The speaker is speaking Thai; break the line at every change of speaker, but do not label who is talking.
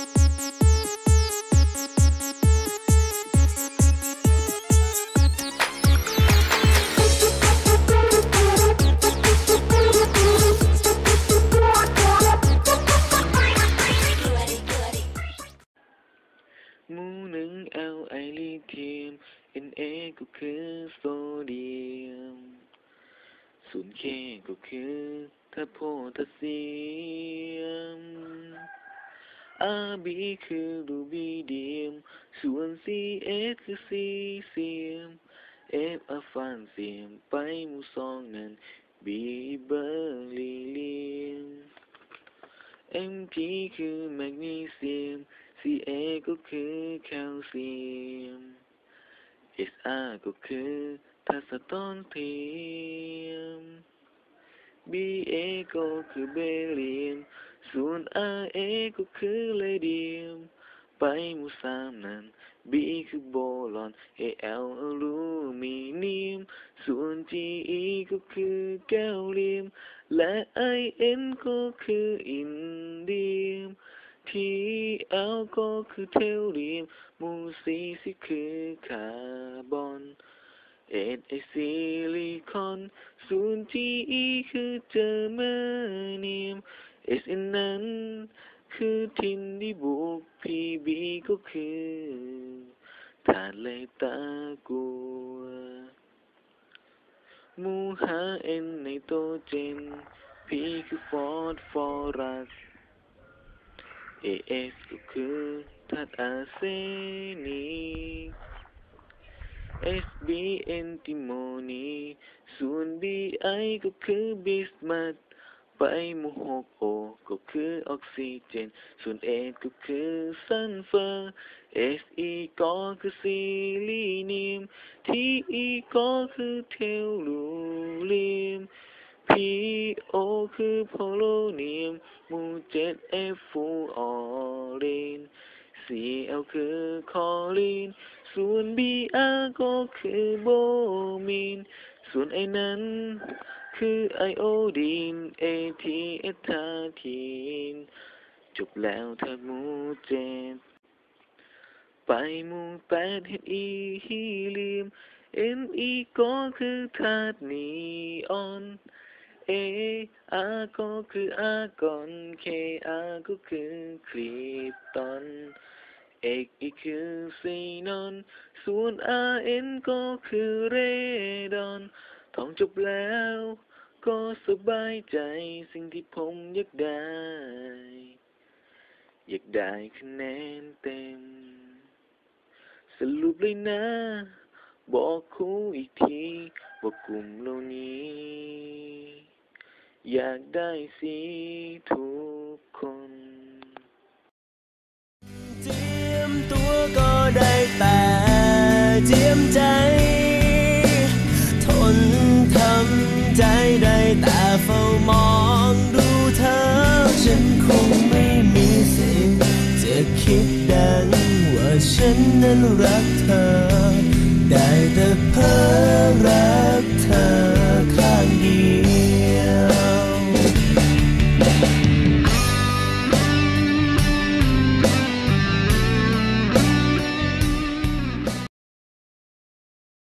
หมูหนึ่งแอลไอลิเทียม Na ก็คือโซเดียมศูนย์ K ก็คือธาตุโพแทสเซียม Rb คือรูบีเดียม ส่วน Cs คือซีเซียม F อะฟานเซียม ไปมู่สองนั้น B เบอร์ลีเลียม Mg คือแมกนีเซียม Ca ก็คือแคลเซียม Sr ก็คือธาตุสะท้อนเทียม Ba ก็คือเบเรียม ส่วน Ra ก็คือเลเดียม ไปมู่สามนั้น B คือโบรอน Al อลูมิเนียม ส่วน Ge ก็คือแก้วเลียม และ In ก็คืออินเดียม Tl ก็คือเทลเรียม มู่สี่สิคือคาร์บอน H ไอซิลิคอน ส่วน Ge คือเจอร์มเนียม Sn นั้นคือทินที่บวก Pb ก็คือธาตุไลตากัวมู่หา N ไนโตเจน P คือฟอสฟอรัส AS ก็คือธาตุอาเซนิก SB แอนติโมนีส่วน BI ก็คือบิสมัท ไปหมู่หก O ก็คือออกซิเจน ส่วนเอก็คือซัลเฟอร์เอสอีก็คือซิลิเนียม Te ก็คือเทลลูเลียม Po คือโพโลเนียมมูเจ็ดเอฟูออ Cl คือคอลีน ส่วน Br ก็คือโบมีน ส่วนไอนั้น คือไอโอดีน AT เอทาทีน จบแล้วธาตุหมูเจ็ดไปหมูแปดเฮดอีฮีเลียม Ne ก็คือธาตุนีออน A R ก็คืออาร์กอน K R ก็คือคริปตอน X อีกคือซีนอน ส่วน R N ก็คือเรดอนท่องจบแล้ว ก็สบายใจสิ่งที่ผมอยากได้ อยากได้คะแนนเต็ม สรุปเลยนะ บอกครูอีกทีว่ากลุ่มเหล่านี้ อยากได้สีทุก
ฉันรักเธอ ได้แต่เพ้อรัก